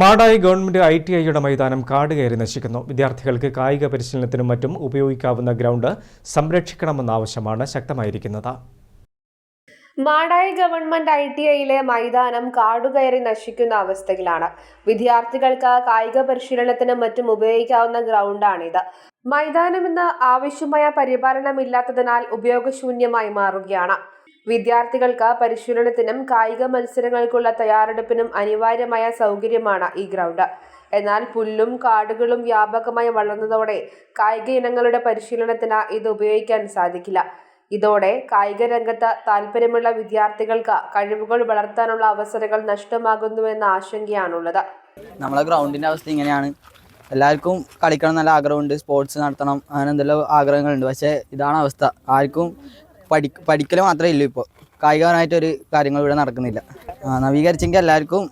Madayi government I T ഐയുടെ മൈതാനം കാട് കയറി നശിക്കുന്നു. വിദ്യാർത്ഥികൾക്ക് കായിക പരിശീലനത്തിനും മറ്റും ഉപയോഗിക്കാവുന്ന ഗ്രൗണ്ട് സംരക്ഷിക്കണമെന്ന ആവശ്യമാണ് ശക്തമായിരിക്കുന്നത്. മാടായി ഗവൺമെന്റ് ഐ ടി ഐയിലെ മൈതാനം കാടുകയറി നശിക്കുന്ന അവസ്ഥയിലാണ്. വിദ്യാർത്ഥികൾക്ക് കായിക പരിശീലനത്തിനും മറ്റും ഉപയോഗിക്കാവുന്ന ഗ്രൗണ്ടാണിത്. മൈതാനം ഇന്ന് ആവശ്യമായ പരിപാലനമില്ലാത്തതിനാൽ ഉപയോഗശൂന്യമായി മാറുകയാണ്. വിദ്യാർത്ഥികൾക്ക് പരിശീലനത്തിനും കായിക മത്സരങ്ങൾക്കുള്ള തയ്യാറെടുപ്പിനും അനിവാര്യമായ സൗകര്യമാണ് ഈ ഗ്രൗണ്ട്. എന്നാൽ പുല്ലും കാടുകളും വ്യാപകമായി വളർന്നതോടെ കായിക ഇനങ്ങളുടെ പരിശീലനത്തിന് ഇത് ഉപയോഗിക്കാൻ സാധിക്കില്ല. ഇതോടെ കായിക രംഗത്ത് താല്പര്യമുള്ള വിദ്യാർത്ഥികൾക്ക് കഴിവുകൾ വളർത്താനുള്ള അവസരങ്ങൾ നഷ്ടമാകുന്നുവെന്ന ആശങ്കയാണുള്ളത്. നമ്മളെ ഗ്രൗണ്ടിന്റെ അവസ്ഥ ഇങ്ങനെയാണ്. എല്ലാവർക്കും കളിക്കണം നല്ല ആഗ്രഹമുണ്ട് സ്പോർട്സ് നടത്തണം അങ്ങനെ എന്തെല്ലാം ആഗ്രഹങ്ങളുണ്ട്. പക്ഷേ ഇതാണ് അവസ്ഥ. ആർക്കും പഠി പഠിക്കൽ മാത്രമേ ഇല്ലൂ ഇപ്പോൾ കായികപരമായിട്ടൊരു കാര്യങ്ങൾ ഇവിടെ നടക്കുന്നില്ല. നവീകരിച്ചെങ്കിൽ എല്ലാവർക്കും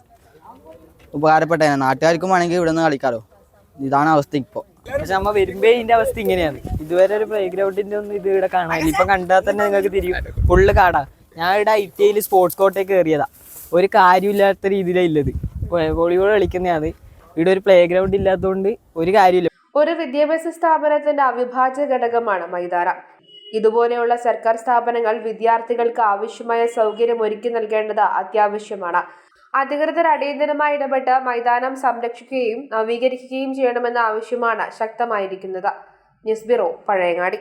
ഉപകാരപ്പെട്ടേനെ നാട്ടുകാർക്കും വേണമെങ്കിൽ ഇവിടെ നിന്ന് കളിക്കാറോ ഇതാണ് അവസ്ഥ ഇപ്പോൾ പക്ഷെ നമ്മ വരുമ്പേ ഇതിന്റെ അവസ്ഥ ഇങ്ങനെയാണ്. ഇതുവരെ ഒരു പ്ലേ ഗ്രൗണ്ടിന്റെ ഒന്നും ഇത് ഇവിടെ കാണാനില്ല ഇപ്പൊ കണ്ടാൽ തന്നെ നിങ്ങൾക്ക് തിരിയും. ഫുള്ള് കാടാ. ഞാൻ ഇവിടെ ഐ ടി ഐയിൽ സ്പോർട്സ് കോർട്ടേക്ക് കയറിയതാ ഒരു കാര്യമില്ലാത്ത രീതിയിലാണ് ഉള്ളത് വോളിബോൾ കളിക്കുന്നതാണ്. ഇവിടെ ഒരു പ്ലേ ഗ്രൗണ്ട് ഇല്ലാത്തതുകൊണ്ട് ഒരു കാര്യമില്ല. ഒരു വിദ്യാഭ്യാസ സ്ഥാപനത്തിന്റെ അവിഭാജ്യ ഘടകമാണ് മൈതാനം. ഇതുപോലെയുള്ള സർക്കാർ സ്ഥാപനങ്ങൾ വിദ്യാർത്ഥികൾക്ക് ആവശ്യമായ സൗകര്യം ഒരുക്കി നൽകേണ്ടത് അത്യാവശ്യമാണ്. അധികൃതർ അടിയന്തരമായി ഇടപെട്ട് മൈതാനം സംരക്ഷിക്കുകയും നവീകരിക്കുകയും ചെയ്യണമെന്ന ആവശ്യമാണ് ശക്തമായിരിക്കുന്നത്. News bureau Pazhayangadi.